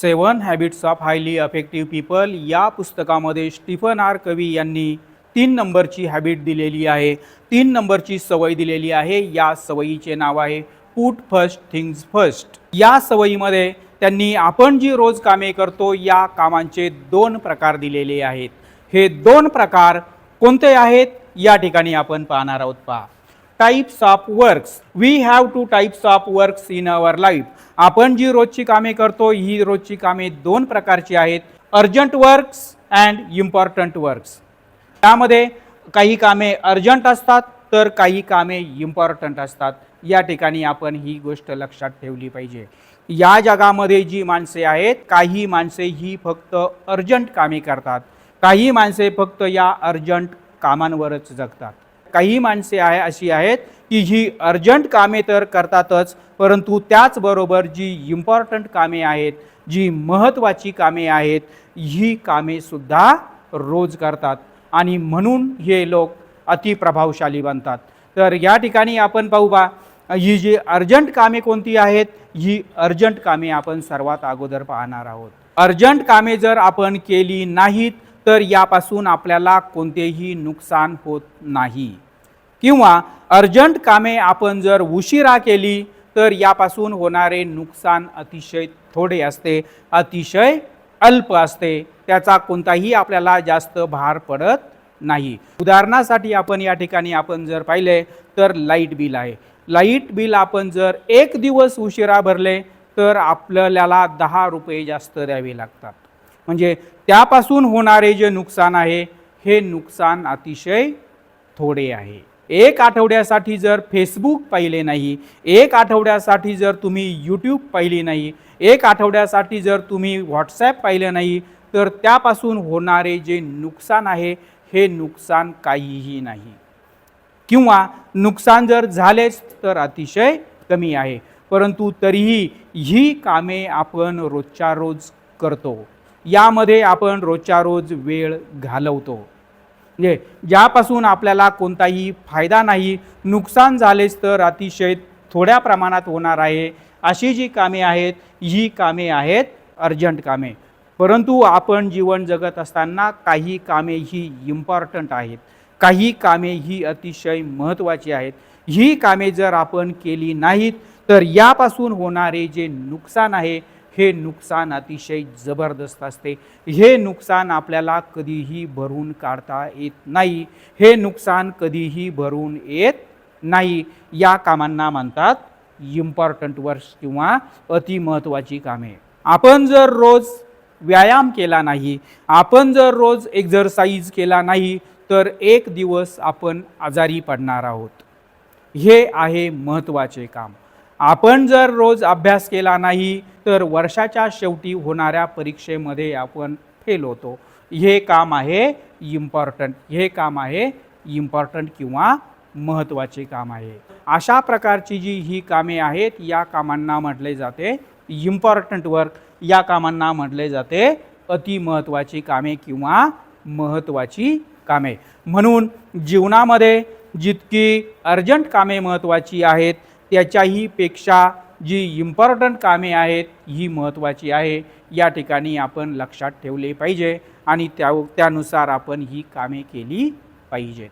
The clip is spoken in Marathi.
Seven habits of highly effective people या पुस्तकामध्ये स्टीफन आर कवी यांनी तीन नंबरची हॅबिट दिलेली आहे. तीन नंबरची सवय दिलेली आहे. या सवयीचे नाव आहे पुट फर्स्ट थिंग्स फर्स्ट या सवयीमध्ये त्यांनी आपण जी रोज कामे करतो या कामांचे दोन प्रकार दिलेले आहेत. हे दोन प्रकार कोणते आहेत? या ठिकाणी आपण पाहणार आहोत. पहा. Types of works we have two types of works in our life आपण जी रोजची कामे करतो ही रोजची कामे दोन प्रकारची आहेत. Urgent works and important works त्यामध्ये काही कामे अर्जंट असतात तर काही कामे इम्पॉर्टंट असतात. या ठिकाणी आपण ही गोष्ट लक्षात ठेवली पाहिजे. या जगामध्ये जी माणसे आहेत काही माणसे ही फक्त अर्जंट कामे करतात. काही माणसे फक्त या अर्जंट कामांवरच जगतात. काही माणसे आहे अशी आहेत की जी अर्जंट कामे तर करतातच परंतु त्याचबरोबर जी इम्पॉर्टंट कामे आहेत जी महत्त्वाची कामे आहेत ही कामेसुद्धा रोज करतात. आणि म्हणून हे लोक अतिप्रभावशाली बनतात. तर या ठिकाणी आपण पाहू बा ही जी अर्जंट कामे कोणती आहेत ही अर्जंट कामे आपण सर्वात अगोदर पाहणार आहोत. अर्जंट कामे जर आपण केली नाहीत तर यापासून आपल्याला कोणतेही नुकसान होत नाही. किंवा अर्जंट कामे आपण जर उशिरा केली तर यापासून होणारे नुकसान अतिशय थोडे असते अतिशय अल्प असते. त्याचा कोणताही आपल्याला जास्त भार पडत नाही. उदाहरणासाठी आपण या ठिकाणी आपण जर पाहिले तर लाइट बिल आहे. लाइट बिल आपण जर एक दिवस उशिरा भरले तर आपल्याला दहा रुपये जास्त द्यावे लागतात. म्हणजे त्यापासून होणारे जे नुकसान आहे हे नुकसान अतिशय थोडे आहे. एक आठवड्यासाठी जर फेसबुक पाहिले नाही एक आठवड्यासाठी जर तुम्ही यूट्यूब पाहिली नाही एक आठवड्यासाठी जर तुम्ही व्हॉट्सॲप पाहिलं नाही तर त्यापासून होणारे जे नुकसान आहे हे नुकसान काहीही नाही. किंवा नुकसान जर झालेच तर अतिशय कमी आहे परंतु तरीही ही कामे आपण रोजच्या रोज करतो. यामध्ये आपण रोजच्या रोज वेळ घालवतो. म्हणजे ज्यापासून आपल्याला कोणताही फायदा नाही नुकसान झालेच तर अतिशय थोड्या प्रमाणात होणार आहे. अशी जी कामे आहेत ही कामे आहेत अर्जंट कामे. परंतु आपण जीवन जगत असताना काही कामे ही इम्पॉर्टंट आहेत. काही कामे ही अतिशय महत्त्वाची आहेत. ही कामे जर आपण केली नाहीत तर यापासून होणारे जे नुकसान आहे हे नुकसान अतिशय जबरदस्त असते. हे नुकसान आपल्याला कधीही भरून काढता येत नाही. हे नुकसान कधीही भरून येत नाही. या कामांना म्हणतात इम्पॉर्टंट वर्क्स किंवा अतिमहत्त्वाची कामे. आपण जर रोज व्यायाम केला नाही आपण जर रोज एक्झरसाईज केला नाही तर एक दिवस आपण आजारी पडणार आहोत. हे आहे महत्त्वाचे काम. आपण जर रोज अभ्यास केला नाही तर वर्षाच्या शेवटी होणाऱ्या परीक्षेमध्ये आपण फेल होतो. हे काम आहे इम्पॉर्टंट हे काम आहे इम्पॉर्टंट किंवा महत्त्वाचे काम आहे. अशा प्रकारची जी ही कामे आहेत या कामांना म्हटले जाते इम्पॉर्टंट वर्क या कामांना म्हटले जाते अतिमहत्त्वाची कामे किंवा महत्त्वाची कामे. म्हणून जीवनामध्ये जितकी अर्जंट कामे महत्त्वाची आहेत त्याच्याही पेक्षा जी इम्पॉर्टंट कामे आहेत ही महत्त्वाची आहे. या ठिकाणी आपण लक्षात ठेवले पाहिजे आणि त्या त्यानुसार आपण ही कामे केली पाहिजेत.